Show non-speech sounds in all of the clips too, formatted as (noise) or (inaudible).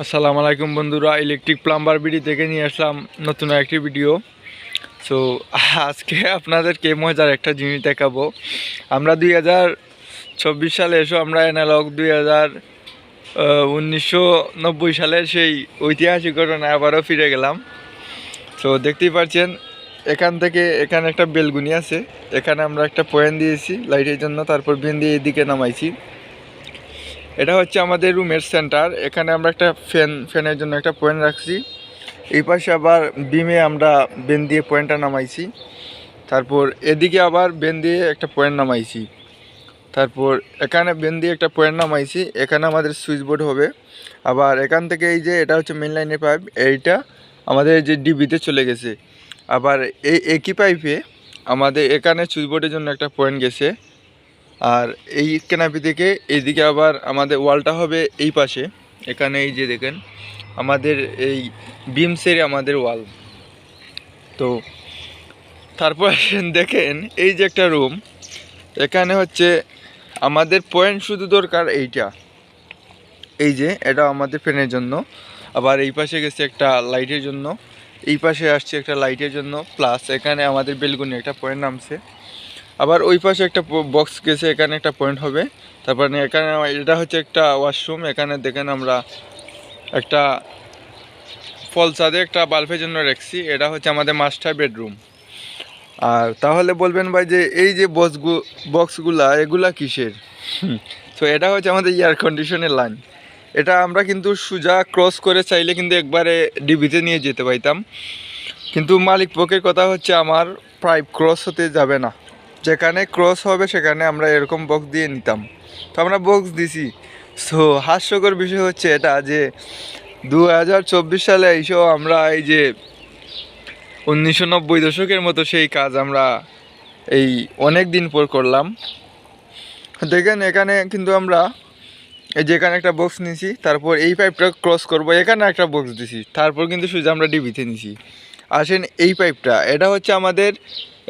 আসসালামু আলাইকুম বন্ধুরা ইলেকট্রিক প্লাম্বার বিডি থেকে নিয়ে আসলাম নতুন একটি ভিডিও সো আজকে আপনাদেরকে মজার একটা জিনিস দেখাবো। আমরা দুই হাজার চব্বিশ সালে এসো, আমরা অ্যানালগ দুই হাজার উনিশশো নব্বই সালের সেই ঐতিহাসিক ঘটনায় আবারও ফিরে গেলাম। তো দেখতেই পাচ্ছেন, এখান থেকে এখানে একটা বেলগুনি আছে। এখানে আমরা একটা পয়েন্ট দিয়েছি লাইটের জন্য, তারপর বেন দিয়ে এদিকে নামাইছি। এটা হচ্ছে আমাদের রুমের সেন্টার। এখানে আমরা একটা ফ্যান, ফ্যানের জন্য একটা পয়েন্ট রাখছি। এই পাশে আবার বিমে আমরা বেন দিয়ে পয়েন্টটা নামাইছি। তারপর এদিকে আবার বেন দিয়ে একটা পয়েন্ট নামাইছি। তারপর এখানে বেন দিয়ে একটা পয়েন্ট নামাইছি। এখানে আমাদের সুইচ বোর্ড হবে। আবার এখান থেকে এই যে এটা হচ্ছে মেন লাইনের পাইপ, এইটা আমাদের যে ডিবিতে চলে গেছে। আবার এই একই পাইপে আমাদের এখানে সুইচ বোর্ডের জন্য একটা পয়েন্ট গেছে। আর এই কেনাপি থেকে এইদিকে আবার আমাদের ওয়ালটা হবে এই পাশে। এখানে এই যে দেখেন, আমাদের এই বিমসের আমাদের ওয়াল। তো তারপর দেখেন, এই যে একটা রুম। এখানে হচ্ছে আমাদের পয়েন্ট শুধু দরকার এইটা। এই যে, এটা আমাদের ফ্যানের জন্য। আবার এই পাশে গেছে একটা লাইটের জন্য। এই পাশে আসছে একটা লাইটের জন্য। প্লাস এখানে আমাদের বেলগুনি একটা পয়েন্ট নামছে। আবার ওই পাশে একটা বক্স গেছে, এখানে একটা পয়েন্ট হবে। তারপরে এখানে এটা হচ্ছে একটা ওয়াশরুম এখানে দেখেন আমরা একটা ফল ছাদে একটা বাল্বের জন্য রাখছি। এটা হচ্ছে আমাদের মাস্টার বেডরুম আর তাহলে বলবেন ভাই যে এই যে বক্সগু বক্সগুলা এগুলা কিসের? তো এটা হচ্ছে আমাদের এয়ার কন্ডিশনের লাইন এটা আমরা কিন্তু সুজা ক্রস করে চাইলে কিন্তু একবারে ডিবিতে নিয়ে যেতে পাইতাম কিন্তু মালিক পক্ষের কথা হচ্ছে আমার পাইপ ক্রস হতে যাবে না। যেখানে ক্রস হবে, সেখানে আমরা এরকম বক্স দিয়ে নিতাম। তো আমরা বক্স দিছি। সো হাস্যকর বিষয় হচ্ছে এটা যে দু হাজার চব্বিশ সালে এইসব আমরা এই যে, উনিশশো নব্বই দশকের মতো সেই কাজ আমরা এই অনেক দিন পর করলাম। দেখেন, এখানে কিন্তু আমরা এই যে এখানে একটা বক্স নিছি, তারপর এই পাইপটা ক্রস করব, এখানে একটা বক্স দিছি। তারপর কিন্তু সোজা আমরা ডিবিতে নিছি। আসেন এই পাইপটা এটা হচ্ছে আমাদের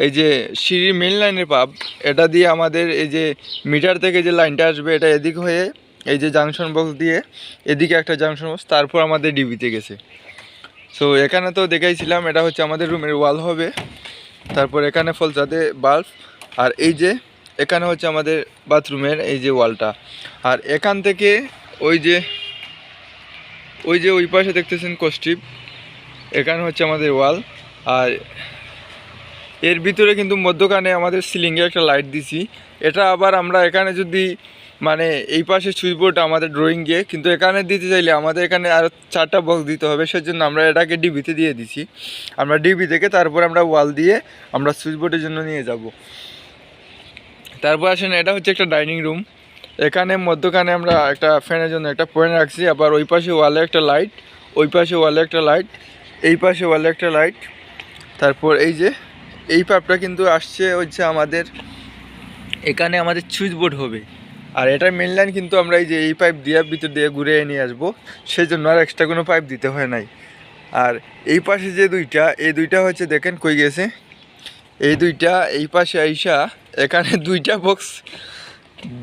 এই যে সিঁড়ির মেন লাইনের পাপ এটা দিয়ে আমাদের এই যে মিটার থেকে যে লাইনটা আসবে, এটা এদিক হয়ে এই যে জাংশন বক্স দিয়ে এদিকে একটা জাংশন বক্স তারপর আমাদের ডিবিতে গেছে। সো এখানে তো দেখাইছিলাম, এটা হচ্ছে আমাদের রুমের ওয়াল হবে। তারপর এখানে ফলসাতে বাল্ব আর এই যে এখানে হচ্ছে আমাদের বাথরুমের এই যে ওয়ালটা আর এখান থেকে ওই যে ওই যে ওই পাশে দেখতেছেন কস্টিপ এখানে হচ্ছে আমাদের ওয়াল। আর এর ভিতরে কিন্তু মধ্যখানে আমাদের সিলিংয়ে একটা লাইট দিছি। এটা আবার আমরা এখানে যদি মানে এই পাশে সুইচ বোর্ড আমাদের ড্রয়িং গিয়ে কিন্তু এখানে দিতে চাইলে আমাদের এখানে আরও চারটা বক্স দিতে হবে। সেজন্য আমরা এটাকে ডিবিতে দিয়ে দিছি। আমরা ডিবি থেকে তারপর আমরা ওয়াল দিয়ে আমরা সুইচ বোর্ডের জন্য নিয়ে যাব। তারপর আসেন, এটা হচ্ছে একটা ডাইনিং রুম এখানে মধ্যখানে আমরা একটা ফ্যানের জন্য একটা পয়েন্ট রাখছি। আবার ওই পাশে ওয়ালে একটা লাইট ওই পাশে ওয়ালে একটা লাইট এই পাশে ওয়ালে একটা লাইট। তারপর এই যে, এই পাইপটা কিন্তু আসছে হচ্ছে আমাদের, এখানে আমাদের সুইচ বোর্ড হবে। আর এটার মেন লাইন কিন্তু আমরা এই যে এই পাইপ দিয়ে, ভিতর দিয়ে ঘুরে নিয়ে আসব। সেই জন্য আর এক্সট্রা কোনো পাইপ দিতে হয় নাই। আর এই পাশে যে দুইটা, এই দুইটা হচ্ছে দেখেন কই গেছে? এই দুইটা, এই পাশে আইসা এখানে (laughs) দুইটা বক্স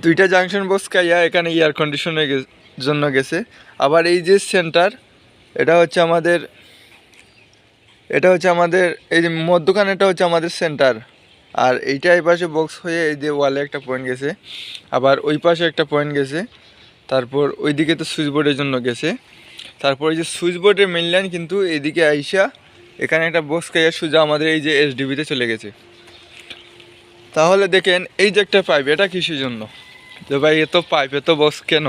দুইটা জাংশন বক্স খাইয়া এখানে এয়ার কন্ডিশনের জন্য গেছে। আবার এই যে সেন্টার এটা হচ্ছে আমাদের এটা হচ্ছে আমাদের, এই যে মধ্যখানেটা হচ্ছে আমাদের সেন্টার আর এইটা এই পাশে বক্স হয়ে এই যে ওয়ালে একটা পয়েন্ট গেছে। আবার ওই পাশে একটা পয়েন্ট গেছে। তারপর ওইদিকে তো সুইচ বোর্ডের জন্য গেছে। তারপর এই যে সুইচ বোর্ডের মেন লাইন কিন্তু এইদিকে আইসা এখানে একটা বক্স খাইয়া সোজা আমাদের এই যে এসডিবিতে চলে গেছে। তাহলে দেখেন, এই যে একটা পাইপ এটা কিসের জন্য? যে ভাই এত পাইপ এত বক্স কেন?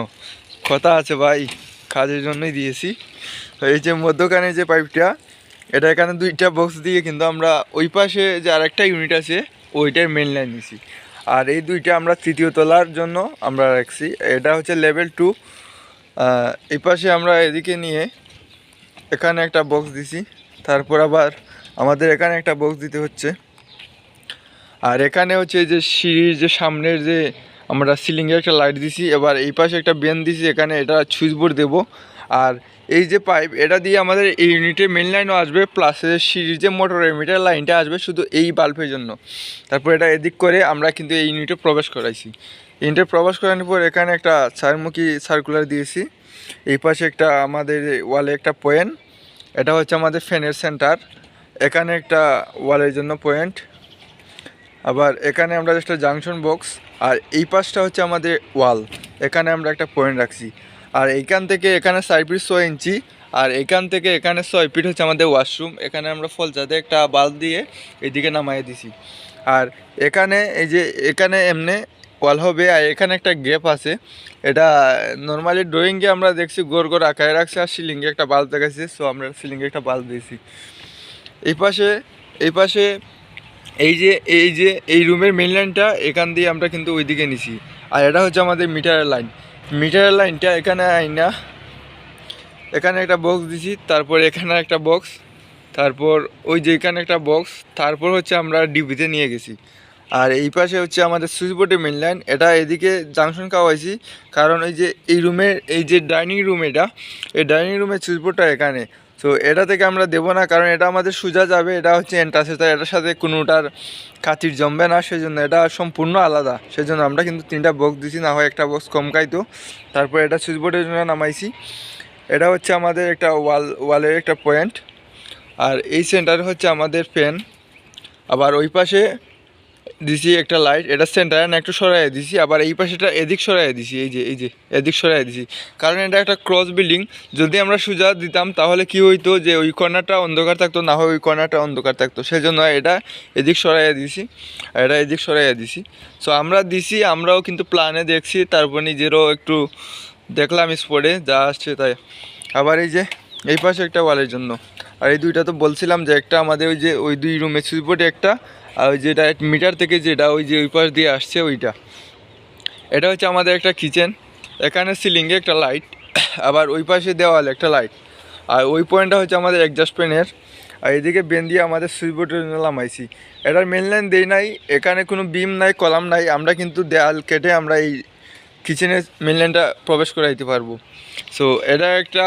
কথা আছে ভাই, কাজের জন্যই দিয়েছি। এই যে মধ্যখানে যে পাইপটা এটা এখানে দুইটা বক্স দিয়ে কিন্তু আমরা ওই পাশে যে আরেকটা ইউনিট আছে, ওইটার মেন লাইন নিছি। আর এই দুইটা আমরা তৃতীয় তলার জন্য আমরা রাখছি। এটা হচ্ছে লেভেল টু এই পাশে আমরা এদিকে নিয়ে এখানে একটা বক্স দিছি। তারপর আবার আমাদের এখানে একটা বক্স দিতে হচ্ছে। আর এখানে হচ্ছে যে সিঁড়ির যে সামনের যে আমরা সিলিংয়ে একটা লাইট দিছি, এবার এই পাশে একটা বেন দিছি, এখানে এটা সুইচ বোর্ড দেবো। আর এই যে পাইপ, এটা দিয়ে আমাদের এই ইউনিটের মেন লাইনও আসবে প্লাস সিঁড়ির যে মোটরের মিটার লাইনটা আসবে শুধু এই বাল্বের জন্য। তারপর এটা এদিক করে আমরা কিন্তু এই ইউনিটে প্রবেশ করাইছি। ইউনিটে প্রবেশ করানোর পর এখানে একটা চারমুখী সার্কুলার দিয়েছি। এই পাশে একটা আমাদের ওয়ালে একটা পয়েন্ট এটা হচ্ছে আমাদের ফ্যানের সেন্টার এখানে একটা ওয়ালের জন্য পয়েন্ট আবার এখানে আমরা একটা জাংশন বক্স আর এই পাশটা হচ্ছে আমাদের ওয়াল এখানে আমরা একটা পয়েন্ট রাখছি। আর এইখান থেকে এখানে সাইড ফিট ছয় ইঞ্চি, আর এখান থেকে এখানে ছয় ফিট হচ্ছে আমাদের ওয়াশরুম এখানে আমরা ফল যাতে একটা বাল্ব দিয়ে এদিকে নামাই দিছি। আর এখানে এই যে, এখানে এমনি ওয়াল হবে, আর এখানে একটা গ্যাপ আছে। এটা নর্মালি ড্রয়িংয়ে আমরা দেখছি গোর গোর আঁকায় রাখছে, আর সিলিংয়ে একটা বাল্ব দেখাচ্ছি সো আমরা সিলিংয়ে একটা বাল্ব দিয়েছি। এই পাশে এই পাশে এই যে এই যে, এই রুমের মেন লাইনটা এখান দিয়ে আমরা কিন্তু ওইদিকে নিছি। আর এটা হচ্ছে আমাদের মিটারের লাইন মিটারের লাইনটা এখানে আইনা এখানে একটা বক্স দিছি, তারপর এখানে একটা বক্স তারপর ওই যে এখানে একটা বক্স তারপর হচ্ছে আমরা ডিবিতে নিয়ে গেছি। আর এই পাশে হচ্ছে আমাদের সুইচ বোর্ডের মেন লাইন এটা এদিকে জাংশন খাওয়াইছি, কারণ ওই যে এই রুমের এই যে ডাইনিং রুম এটা, এই ডাইনিং রুমের সুইচ বোর্ডটা এখানে। তো এটা থেকে আমরা দেবো না, কারণ এটা আমাদের সোজা যাবে, এটা হচ্ছে এন্টাসে তাই এটার সাথে কোনোটার খাতির জমবে না, সেজন্য এটা সম্পূর্ণ আলাদা। সেজন্য আমরা কিন্তু তিনটা বক্স দিছি, না হয় একটা বক্স কম খাইতো। তারপর এটা সুইচ বোর্ডের জন্য নামাইছি। এটা হচ্ছে আমাদের একটা ওয়াল ওয়ালের একটা পয়েন্ট আর এই সেন্টার হচ্ছে আমাদের ফ্যান আবার ওই পাশে দিছি একটা লাইট এটা সেন্টারে না একটু সরাই দিছি, আবার এই পাশেটা এদিক সরাই দিছি, এই যে এই যে, এদিক সরাই দিছি। কারণ এটা একটা ক্রস বিল্ডিং যদি আমরা সোজা দিতাম, তাহলে কি হইতো যে ওই কর্নারটা অন্ধকার থাকতো, না হয় ওই কর্নারটা অন্ধকার থাকতো। সেজন্য এটা এদিক সরাইয়া দিছি, এটা এদিক সরাইয়া দিছি। সো আমরা দিছি, আমরাও কিন্তু প্ল্যানে দেখছি, তারপর নিজেরও একটু দেখলাম স্পটে যা আসছে তাই। আবার এই যে, এই পাশে একটা ওয়ালের জন্য। আর এই দুইটা তো বলছিলাম যে একটা আমাদের ওই যে ওই দুই রুমের সুইচবোর্ডে একটা, আর ওই যেটা মিটার থেকে যেটা ওই যে ওই পাশ দিয়ে আসছে ওইটা। এটা হচ্ছে আমাদের একটা কিচেন এখানে সিলিংয়ে একটা লাইট আবার ওই পাশে দেওয়াল একটা লাইট আর ওই পয়েন্টটা হচ্ছে আমাদের অ্যাডজাস্ট পেনের আর এদিকে বেন দিয়ে আমাদের সুইচবোর্ডের জন্য লামাইছি এটার মেন লাইন দেই নাই, এখানে কোনো বিম নাই, কলাম নাই, আমরা কিন্তু দেয়াল কেটে আমরা এই কিচেনের মেন লাইনটা প্রবেশ করাইতে পারব। সো এটা একটা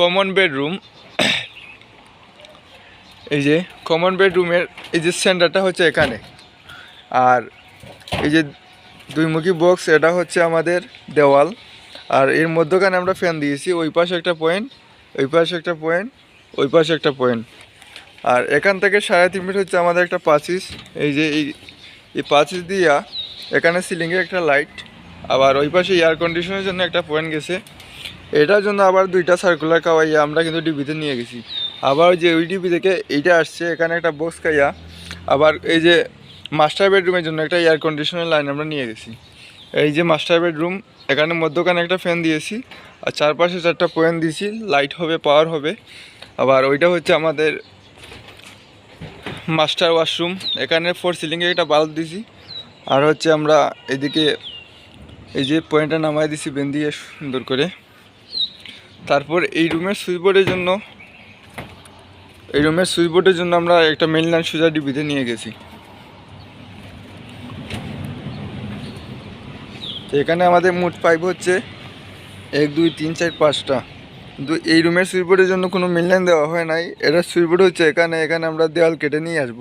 কমন বেডরুম এই যে কমন বেডরুমের এই যে সেন্টারটা হচ্ছে এখানে। আর এই যে দুইমুখী বক্স এটা হচ্ছে আমাদের দেওয়াল। আর এর মধ্যখানে আমরা ফ্যান দিয়েছি, ওই পাশে একটা পয়েন্ট ওই পাশে একটা পয়েন্ট ওই পাশে একটা পয়েন্ট আর এখান থেকে সাড়ে তিন মিনিট হচ্ছে আমাদের একটা পাঁচিস এই যে এই পাঁচিস দিয়া এখানে সিলিংয়ে একটা লাইট আবার ওই পাশে এয়ার কন্ডিশনের জন্য একটা পয়েন্ট গেছে। এটার জন্য আবার দুইটা সার্কুলার খাওয়াইয়া আমরা কিন্তু ডিবিতে নিয়ে গেছি। আবার যে ডিবি থেকে এইটা আসছে, এখানে একটা বক্স খাইয়া। আবার এই যে মাস্টার বেডরুমের জন্য একটা এয়ার কন্ডিশনের লাইন আমরা নিয়ে গেছি। এই যে মাস্টার বেডরুম এখানে মধ্যখানে একটা ফ্যান দিয়েছি, আর চারপাশে চারটা পয়েন্ট দিয়েছি লাইট হবে পাওয়ার হবে। আবার ওইটা হচ্ছে আমাদের মাস্টার ওয়াশরুম এখানে ফোর সিলিংয়ে একটা বাল্ব দিছি আর হচ্ছে আমরা এদিকে এই যে পয়েন্টটা নামাই দিছি দিয়ে সুন্দর করে। তারপর এই রুমের সুইচবোর্ডের জন্য এই রুমের সুইচবোর্ডের জন্য আমরা একটা মেন লাইন সোজা ডিবিতে নিয়ে গেছি। তো এখানে আমাদের মোট পাইপ হচ্ছে এক, দুই, তিন, চার, পাঁচটা। কিন্তু এই রুমের সুইচবোর্ডের জন্য কোনো মেন লাইন দেওয়া হয় নাই। এটা সুইচবোর্ড হচ্ছে এখানে এখানে আমরা দেওয়াল কেটে নিয়ে আসব।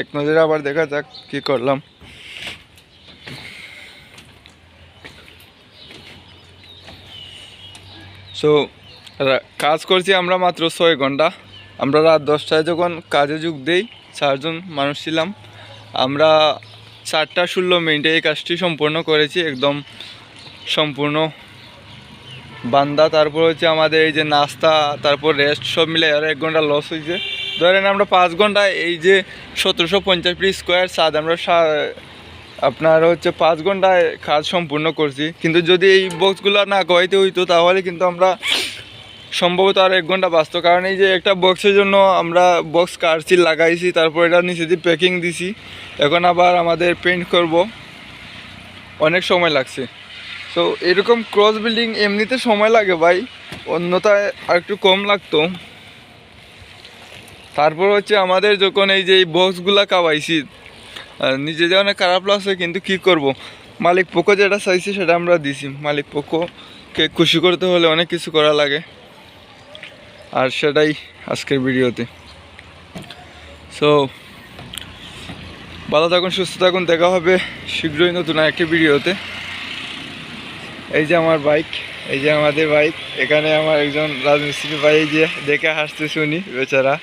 এক নজরে আবার দেখা যাক কী করলাম। সো কাজ করছি আমরা মাত্র ছয় ঘণ্টা। আমরা রাত দশটায় যখন কাজে যোগ দেই, চারজন মানুষ ছিলাম। আমরা চারটা ষোলো মিনিটে এই কাজটি সম্পূর্ণ করেছি, একদম সম্পূর্ণ বান্দা। তারপর হচ্ছে আমাদের এই যে নাস্তা, তারপর রেস্ট সব মিলে আরও এক ঘণ্টা লস হয়েছে। ধরেন আমরা পাঁচ ঘন্টায় এই যে সতেরোশো পঞ্চাশ ফিট স্কোয়ার ছাদ, আমরা আপনার হচ্ছে পাঁচ ঘন্টায় কাজ সম্পূর্ণ করছি। কিন্তু যদি এই বক্সগুলো না করাইতে হইতো, তাহলে কিন্তু আমরা সম্ভবত আর এক ঘণ্টা বাঁচতো। কারণ এই যে একটা বক্সের জন্য আমরা বক্স কাটছি লাগাইছি, তারপর এটা নিচে দিয়ে প্যাকিং দিছি। এখন আবার আমাদের পেন্ট করব। অনেক সময় লাগছে। তো এরকম ক্রস বিল্ডিং এমনিতে সময় লাগে ভাই। অন্যথায় আর একটু কম লাগতো। তারপর হচ্ছে আমাদের যখন এই যে বক্সগুলা কাবাইছি নিজে যে অনেক খারাপ লাগছে কিন্তু কি করব? মালিক পোকো যেটা চাইছে, সেটা আমরা দিছি। মালিক পোকোকে খুশি করতে হলে অনেক কিছু করা লাগে। আর সেটাই আজকের ভিডিওতে। সো ভালো থাকুন, সুস্থ থাকুন, দেখা হবে শীঘ্রই নতুন একটি ভিডিওতে। এই যে আমার বাইক এই যে আমাদের বাইক এখানে আমার একজন রাজমিস্ত্রি ভাই যে দেখে হাসতে শুনি বেচারা।